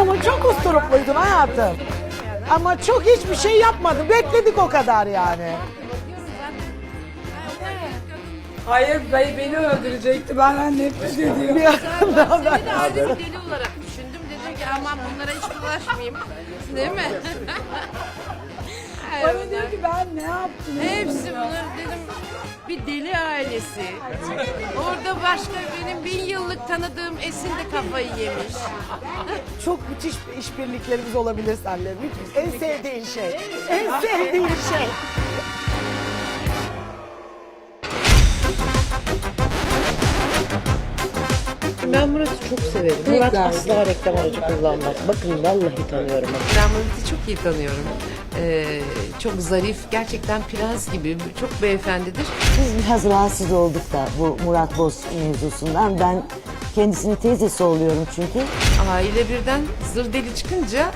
oturup muydun hayatım? Ama çok hiçbir şey yapmadım. Bekledik o kadar yani. Hayır bey beni öldürecekti. Benden nefret ediyor. Bir yandan ben- Seni de ayrı bir deli olarak düşündüm. Dedim ki aman bunlara hiç bulaşmayayım. Değil mi? Bana diyor ki ben ne yaptım? Hepsi bunlar dedim bir deli ailesi. Orada başka benim bin yıllık tanıdığım Esin de kafayı yemiş. Çok müthiş işbirliklerimiz olabilir seninle. Müthiş. En sevdiğin şey. En sevdiğin şey. Ben Murat'ı çok severim. Murat asla reklam aracı kullanmaz. Bakın vallahi tanıyorum. Ben Murat'ı çok iyi tanıyorum. Çok zarif, gerçekten prens gibi, çok beyefendidir. Biz biraz rahatsız olduk da bu Murat Boz mevzusundan. Ben kendisinin teyzesi oluyorum çünkü. Aile birden zır deli çıkınca,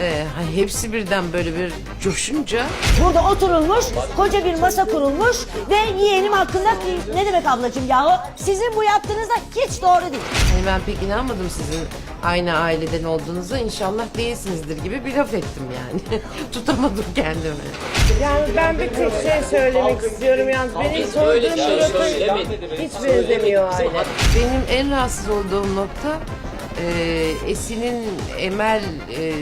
e, hani hepsi birden böyle bir coşunca Burada oturulmuş, koca bir masa kurulmuş ve yeğenim hakkında ne demek ablacığım yahu? Sizin bu yaptığınız da hiç doğru değil. Hani ben pek inanmadım sizin aynı aileden olduğunuza. İnşallah değilsinizdir gibi bir laf ettim yani. Tutamadım kendimi. Yani ben bir tek şey söylemek istiyorum yalnız. Benim sorduğum Murat'a hiç benzemiyor aile. Benim en rahatsız olduğum nokta e, Esin'in Emel e,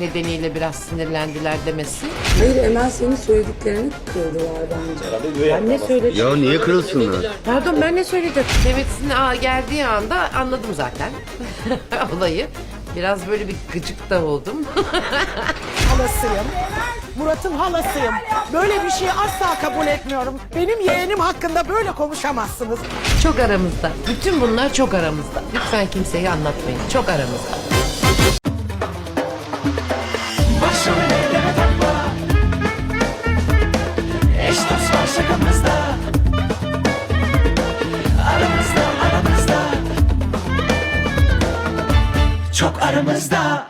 nedeniyle biraz sinirlendiler demesi. Hayır Emel senin söylediklerini kırdılar bence. Ben ne söyledim? Ya niye kırılsınlar? Pardon ben ne söyledim? Demet'in a- geldiği anda anladım zaten olayı. Biraz böyle bir gıcık da oldum. Halasıyım. Murat'ın halasıyım. Böyle bir şeyi asla kabul etmiyorum. Benim yeğenim hakkında böyle konuşamazsınız. çok aramızda. Bütün bunlar çok aramızda. Lütfen kimseye anlatmayın. Çok aramızda. Çok aramızda